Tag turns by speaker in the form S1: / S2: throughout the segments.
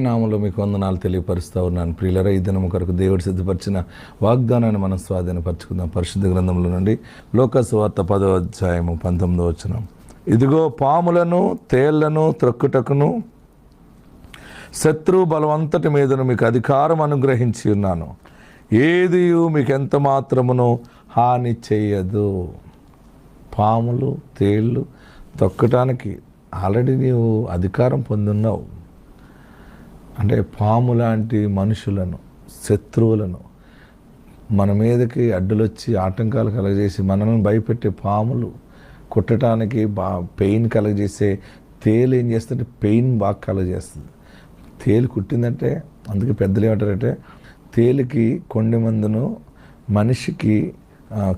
S1: నామంలో మీకు వందనాలు తెలియపరుస్తూ ఉన్నాను. ప్రియులరా ఈ దినం కొరకు దేవుడు సిద్ధపరిచిన వాగ్దానాన్ని మనం స్వాధీనపరచుకుందాం. పరిశుద్ధ గ్రంథంలో నుండి లోకసువార్త పదో అధ్యాయము పంతొమ్మిదో వచ్చిన ఇదిగో పాములను తేళ్ళను త్రొక్కుటకును శత్రు బలవంతటి మీదను మీకు అధికారం అనుగ్రహించి ఉన్నాను. ఏది మీకు ఎంత మాత్రమును హాని చేయదు. పాములు తేళ్ళు తొక్కటానికి ఆల్రెడీ నీవు అధికారం పొందున్నావు. అంటే పాము లాంటి మనుషులను శత్రువులను మన మీదకి అడ్డులొచ్చి ఆటంకాలు కలగజేసి మనల్ని భయపెట్టే పాములు కుట్టడానికి బా పెయిన్ కలగజేసే తేలు ఏం చేస్తుంటే పెయిన్ బాగా కలగజేస్తుంది. తేలు కుట్టిందంటే అందుకే పెద్దలు ఏమంటారంటే తేలికి కొండి మందును మనిషికి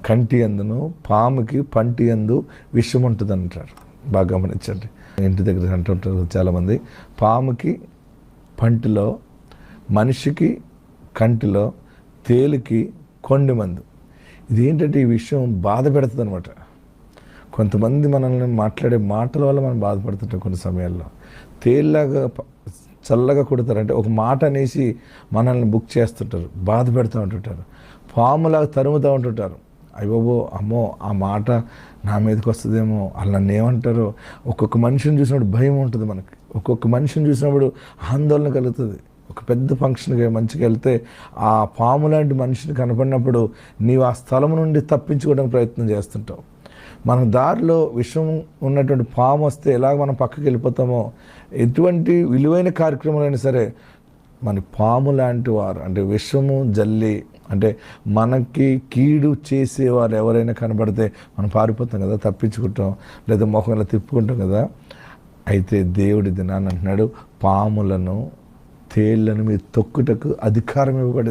S1: కంటి అందును పాముకి పంటి అందు విషం ఉంటుంది అంటారు బాగా గమనించండి. ఇంటి దగ్గర అంటుంటారు చాలామంది. పాముకి పంటిలో మనిషికి కంటిలో తేలికి కొండి మందు. ఇదేంటంటే ఈ విషయం బాధ పెడుతుంది అనమాట కొంతమంది మనల్ని మాట్లాడే మాటల వల్ల మనం బాధపడుతుంటాం కొన్ని సమయాల్లో. తేలిలాగా చల్లగా కొడతారు. అంటే ఒక మాట అనేసి మనల్ని బుక్ చేస్తుంటారు. బాధ పెడుతూ ఉంటుంటారు. పాములాగా తరుముతూ ఉంటుంటారు. అయ్యోబో అమ్మో ఆ మాట నా మీదకి వస్తుందేమో వాళ్ళు నన్ను ఏమంటారో ఒక్కొక్క మనిషిని చూసినప్పుడు భయం ఉంటుంది మనకి. ఒక్కొక్క మనిషిని చూసినప్పుడు ఆందోళన కలుగుతుంది. ఒక పెద్ద ఫంక్షన్కి మంచిగా వెళ్తే ఆ పాము లాంటి మనిషిని కనపడినప్పుడు నీవు ఆ స్థలం నుండి తప్పించుకోవడానికి ప్రయత్నం చేస్తుంటావు. మన దారిలో విషం ఉన్నటువంటి పాము వస్తే ఎలాగ మనం పక్కకి వెళ్ళిపోతామో ఎటువంటి విలువైన కార్యక్రమాలైనా సరే మన పాము లాంటి వారు అంటే విషము జల్లి అంటే మనకి కీడు చేసేవారు ఎవరైనా కనబడితే మనం పారిపోతాం కదా తప్పించుకుంటాం లేదా మొహం ఇలా తిప్పుకుంటాం కదా. అయితే దేవుడి దినాన్ని అంటున్నాడు పాములను తేళ్ళను మీరు తొక్కుటకు అధికారం ఇవ్వబడి